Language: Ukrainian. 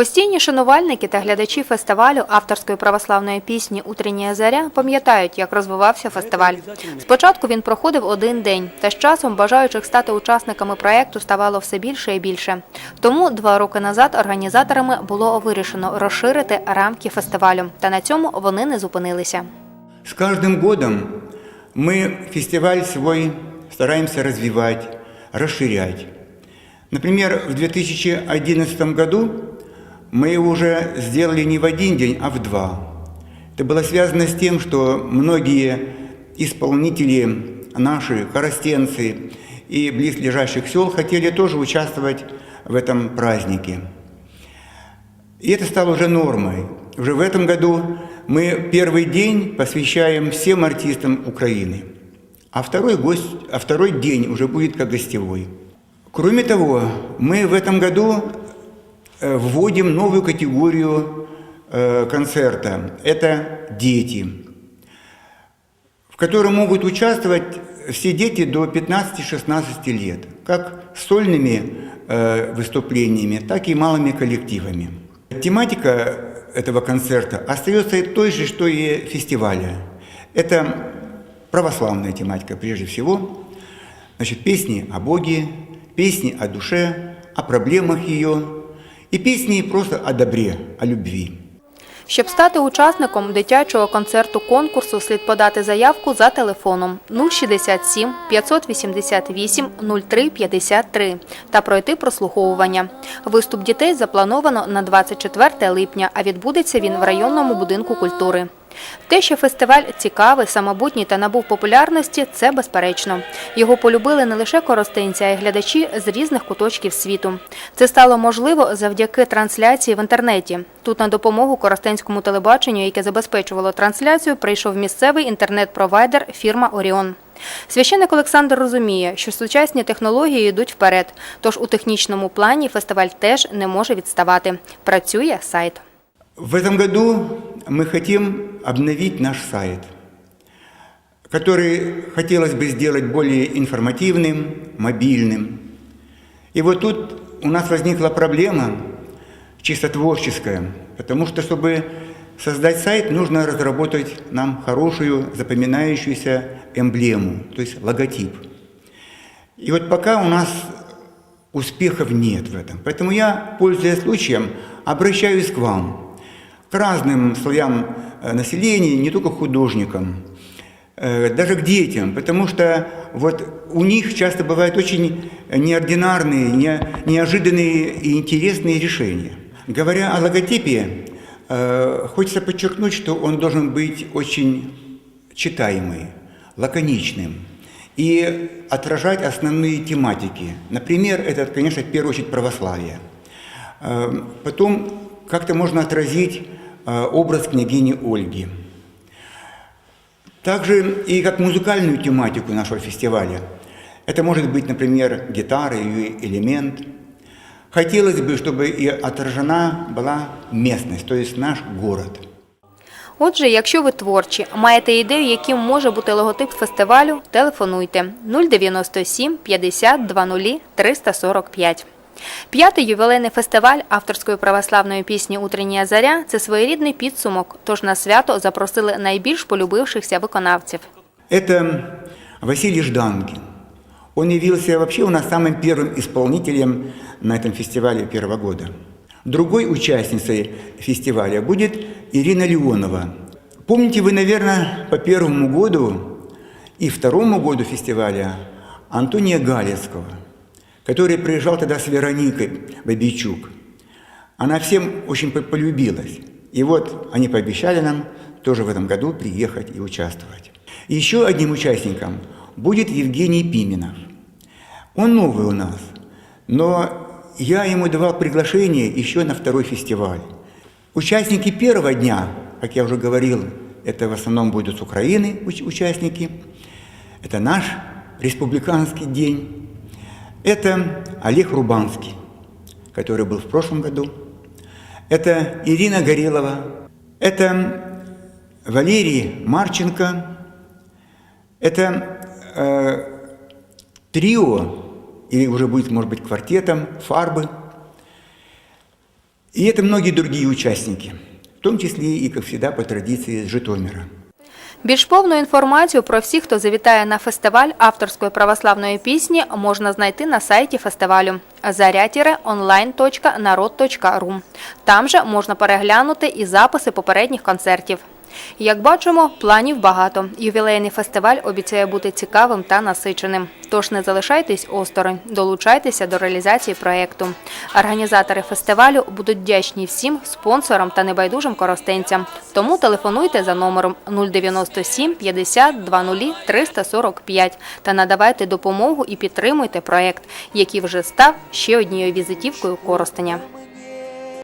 Постійні шанувальники та глядачі фестивалю авторської православної пісні Утрення заря пам'ятають, як розвивався фестиваль. Спочатку він проходив один день, та з часом бажаючих стати учасниками проєкту ставало все більше і більше. Тому два роки назад організаторами було вирішено розширити рамки фестивалю, та на цьому вони не зупинилися. С каждым годом мы фестиваль свой стараемся развивать, расширять. Например, в 2011 году мы его уже сделали не в один день, а в два. Это было связано с тем, что многие исполнители, наши коростенцы и близлежащих сел хотели тоже участвовать в этом празднике. И это стало уже нормой. Уже в этом году мы первый день посвящаем всем артистам Украины, а второй, гость, а второй день уже будет как гостевой. Кроме того, мы в этом году вводим новую категорию э, концерта. Это дети, в котором могут участвовать все дети до 15-16 лет, как сольными э, выступлениями, так и малыми коллективами. Тематика этого концерта остается той же, что и фестиваля. Это православная тематика прежде всего. Значит, песни о Боге, песни о душе, о проблемах ее и песни просто о добре, о любви. Щоб стати учасником дитячого концерту конкурсу, слід подати заявку за телефоном 067 588 03 53 та пройти прослуховування. Виступ дітей заплановано на 24 липня, а відбудеться він в районному будинку культури. Те, що фестиваль цікавий, самобутній та набув популярності, це безперечно. Його полюбили не лише коростенці, а й глядачі з різних куточків світу. Це стало можливо завдяки трансляції в інтернеті. Тут на допомогу коростенському телебаченню, яке забезпечувало трансляцію, прийшов місцевий інтернет-провайдер фірма Оріон. Священник Олександр розуміє, що сучасні технології йдуть вперед, тож у технічному плані фестиваль теж не може відставати. Працює сайт. В этом году мы хотим обновить наш сайт, который хотелось бы сделать более информативным, мобильным. И вот тут у нас возникла проблема чисто творческая, потому что, чтобы создать сайт, нужно разработать нам хорошую, запоминающуюся эмблему, то есть логотип. И вот пока у нас успехов нет в этом. Поэтому я, пользуясь случаем, обращаюсь к вам, к разным слоям населения, не только художникам, э, даже к детям, потому что вот у них часто бывают очень неординарные, не- неожиданные и интересные решения. Говоря о логотипе, э, хочется подчеркнуть, что он должен быть очень читаемый, лаконичным и отражать основные тематики. Например, это, конечно, в первую очередь православие. Э, Потом как-то можно отразить э, образ княгини Ольги. Также и как музыкальную тематику нашего фестиваля. Это может быть, например, гитара, ее элемент. Хотелось бы, чтобы и отражена была местность, то есть наш город. Отже, якщо ви творчі, маєте ідею, яким може бути логотип фестивалю, телефонуйте 097 50 00 345. П'ятий ювілейний фестиваль авторської православної пісні Утрення заря це своєрідний підсумок, тож на свято запросили найбільш полюбившихся виконавців. Это Василий Жданкин. Он явился вообще у нас самым первым исполнителем на этом фестивале первого года. Другой участницей фестиваля будет Ирина Леонова. Помните вы, наверное, по первому году и второму году фестиваля Антония Галецкого, который приезжал тогда с Вероникой Бабичук. Она всем очень по- полюбилась. И вот они пообещали нам тоже в этом году приехать и участвовать. Еще одним участником будет Евгений Пименов. Он новый у нас, но я ему давал приглашение еще на второй фестиваль. Участники первого дня, как я уже говорил, это в основном будут с Украины уч- участники. Это наш республиканский день. Это Олег Рубанский, который был в прошлом году. Это Ирина Горелова. Это Валерий Марченко. Это э, трио, или уже будет, может быть, квартетом, фарбы. И это многие другие участники, в том числе и, как всегда, по традиции, из Житомира. Більш повну інформацію про всіх, хто завітає на фестиваль авторської православної пісні, можна знайти на сайті фестивалю zarя-online.народ.ру. Там же можна переглянути і записи попередніх концертів. Як бачимо, планів багато. Ювілейний фестиваль обіцяє бути цікавим та насиченим. Тож не залишайтесь осторонь, долучайтеся до реалізації проєкту. Організатори фестивалю будуть вдячні всім спонсорам та небайдужим коростенцям. Тому телефонуйте за номером 097 50 00 345 та надавайте допомогу і підтримуйте проєкт, який вже став ще однією візитівкою Коростеня.